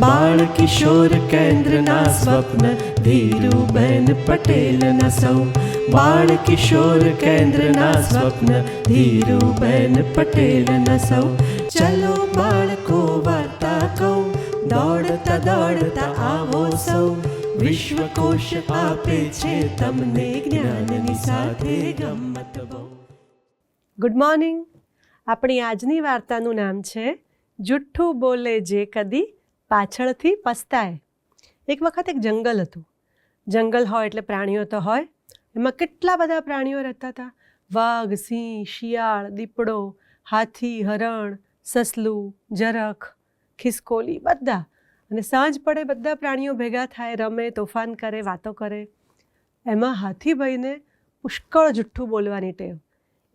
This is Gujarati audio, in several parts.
બાળ કિશોર કેન્દ્રના સ્વપ્ન ધીરુબેન પટેલના સૌ બાળ કિશોર કેન્દ્રના સ્વપ્ન ધીરુબેન પટેલના સૌ ચલો બાળકો વાર્તા કહું દોડતા દોડતા આવો સૌ વિશ્વકોશ આપે છે તમને જ્ઞાનની સાથે ગમત બહુ ગુડ મોર્નિંગ આપણી આજની વાર્તાનું નામ છે, જુઠ્ઠું બોલે જે કદી પાછળથી પસ્તાય. એક વખત એક જંગલ હતું. જંગલ હોય એટલે પ્રાણીઓ તો હોય. એમાં કેટલા બધા પ્રાણીઓ રહેતા હતા? વાઘ, સિંહ, શિયાળ, દીપડો, હાથી, હરણ, સસલું, જરખ, ખિસકોલી, બધા. અને સાંજ પડે બધા પ્રાણીઓ ભેગા થાય, રમે, તોફાન કરે, વાતો કરે. એમાં હાથીભાઈને પુષ્કળ જુઠ્ઠું બોલવાની ટેવ.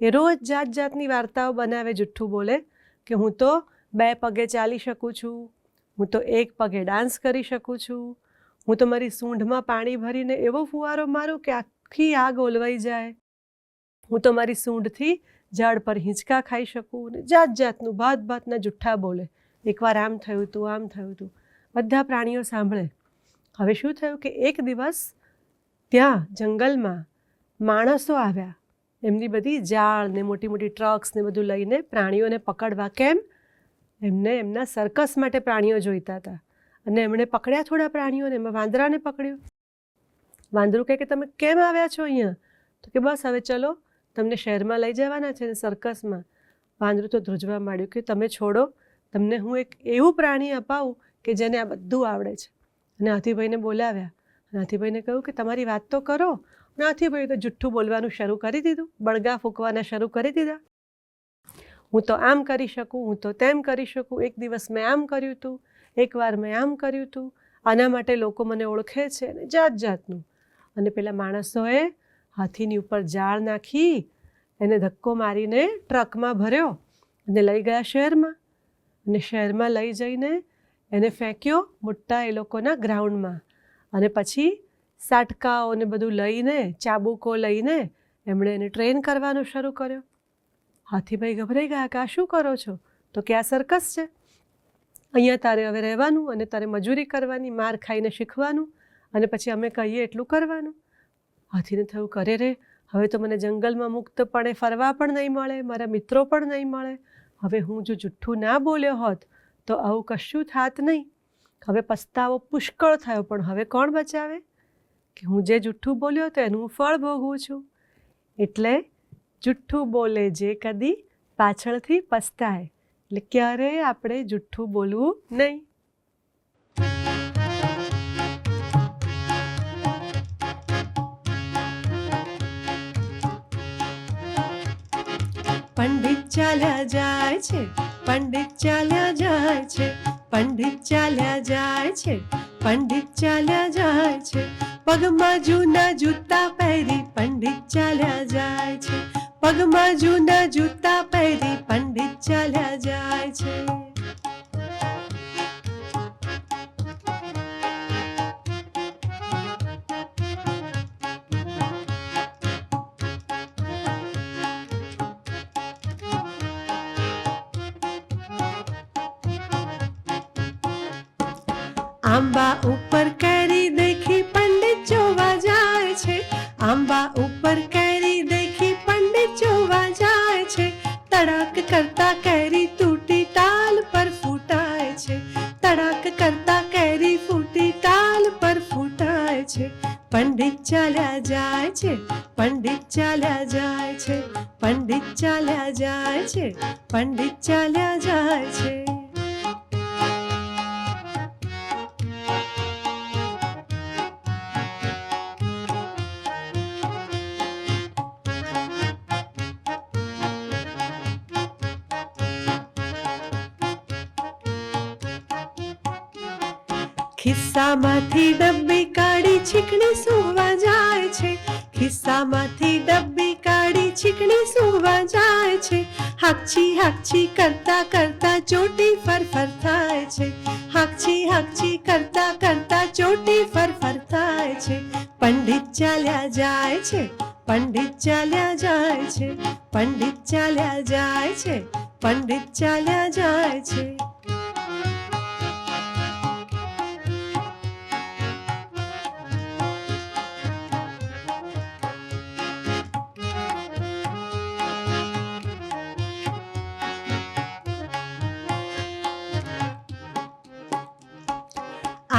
એ રોજ જાત જાતની વાર્તાઓ બનાવે જુઠ્ઠું બોલે કે હું તો બે પગે ચાલી શકું છું હું તો એક પગે ડાન્સ કરી શકું છું. હું તો મારી સૂંઢમાં પાણી ભરીને એવો ફુવારો મારું કે આખી આગ ઓલવાઈ જાય. હું તો મારી સૂંઢથી ઝાડ પર હિંચકા ખાઈ શકું ને જાત જાતનું ભાત ભાતના જુઠ્ઠા બોલે. એકવાર આમ થયું હતું આમ થયું હતું બધા પ્રાણીઓ સાંભળે. હવે શું થયું કે એક દિવસ ત્યાં જંગલમાં માણસો આવ્યા. એમની બધી જાળ ને મોટી મોટી ટ્રક્સ ને બધું લઈને પ્રાણીઓને પકડવા. કેમ? એમને એમના સર્કસ માટે પ્રાણીઓ જોઈતા હતા. અને એમણે પકડ્યા થોડા પ્રાણીઓને, એમાં વાંદરાને પકડ્યું. વાંદરું કહે કે, તમે કેમ આવ્યા છો અહીંયા? તો કે, બસ, હવે ચલો, તમને શહેરમાં લઈ જવાના છે ને સર્કસમાં. વાંદરું તો ધ્રુજવા માંડ્યું કે, તમે છોડો, તમને હું એક એવું પ્રાણી અપાવું કે જેને આ બધું આવડે છે. અને હાથીભાઈને બોલાવ્યા. અને હાથીભાઈને કહ્યું કે, તમારી વાત તો કરો. અને હાથીભાઈ તો જુઠ્ઠું બોલવાનું શરૂ કરી દીધું. બળગા ફૂંકવાના શરૂ કરી દીધા. હું તો આમ કરી શકું, હું તો તેમ કરી શકું. એક દિવસ મેં આમ કર્યું હતું એકવાર મેં આમ કર્યું હતું આના માટે લોકો મને ઓળખે છે અને જાત જાતનું અને પેલા માણસોએ હાથીની ઉપર જાળ નાખી, એને ધક્કો મારીને ટ્રકમાં ભર્યો અને લઈ ગયા શહેરમાં. અને શહેરમાં લઈ જઈને એને ફેંક્યો મોટા એ લોકોના ગ્રાઉન્ડમાં. અને પછી સાટકાઓ ને બધું લઈને, ચાબુકો લઈને એમણે એને ટ્રેન કરવાનો શરૂ કર્યો. હાથીભાઈ ગભરાઈ ગયા, કે આ શું કરો છો? તો કે આ સર્કસ છે. અહીંયા તારે હવે રહેવાનું અને તારે મજૂરી કરવાની, માર ખાઈને શીખવાનું અને પછી અમે કહીએ એટલું કરવાનું. હાથીને થયું, કરે રે. હવે તો મને જંગલમાં મુક્તપણે ફરવા પણ નહીં મળે, મારા મિત્રો પણ નહીં મળે. હવે હું જો જુઠ્ઠું ના બોલ્યો હોત, તો આવું કશું થાત નહીં. હવે પસ્તાવો પુષ્કળ થયો, પણ હવે કોણ બચાવે? કે હું જે જુઠ્ઠું બોલ્યો તો એનું ફળ ભોગવું છું. એટલે જુઠ્ઠું બોલે જે કદી પાછળથી પસ્તાય. એટલે ક્યારેય આપણે જુઠ્ઠું બોલવું નહીં? પંડિત ચાલ્યા જાય છે, પંડિત ચાલ્યા જાય છે, પંડિત ચાલ્યા જાય છે, પંડિત ચાલ્યા જાય છે. પગમાં જૂના જૂતા પહેરી પંડિત ચાલ્યા જાય છે. પગમાં જૂના જૂતા પહેરી પંડિત ચાલ્યા જાય છે. આંબા ઉપર કેરી દેખી પંડિત જોવા જાય છે. આંબા ઉપર કેરી ફૂટાય છે, પંડિત ચાલ્યા જાય છે, પંડિત ચાલ્યા જાય છે, પંડિત ચાલ્યા જાય છે, પંડિત ચાલ્યા જાય છે. ખિસ્સામાંથી ડબ્બી કાઢી છીકણી સુવા જાય છે. ખિસ્સામાંથી ડબ્બી કાઢી છીકણી સુવા જાય છે. હાકછી હાકછી કરતા કરતા ચોટી ફર ફર થાય છે. હાકછી હાકછી કરતા કરતા ચોટી ફર થાય છે. પંડિત ચાલ્યા જાય છે. પંડિત ચાલ્યા જાય છે. પંડિત ચાલ્યા જાય છે. પંડિત ચાલ્યા જાય છે.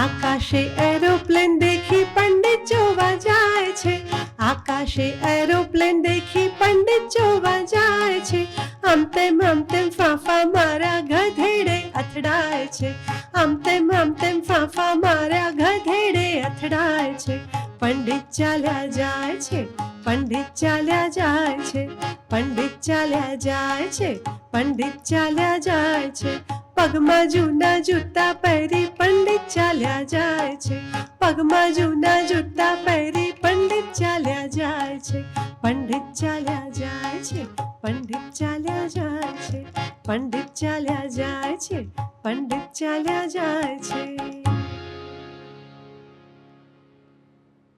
આકાશે એરોપ્લેન દેખી પંડિત જોવા જાય છે. આકાશે એરોપ્લેન દેખી પંડિત જોવા જાય છે. આમ તેમ આમ તેમ ફાંફા મારા ગધેડે અથડાય છે. આમ તેમ આમ તેમ ફાંફા મારા ગધેડે અથડાય છે. પંડિત ચાલ્યા જાય છે. પંડિત ચાલ્યા જાય છે. પંડિત ચાલ્યા જાય છે. પંડિત ચાલ્યા જાય છે. પગમાં જૂના જૂતા પહેરી પંડિત ચાલ્યા જાય છે. પગમાં જૂના જૂતા પહેરી પંડિત ચાલ્યા જાય છે. પંડિત ચાલ્યા જાય છે. પંડિત ચાલ્યા જાય છે. પંડિત ચાલ્યા જાય છે. પંડિત ચાલ્યા જાય છે.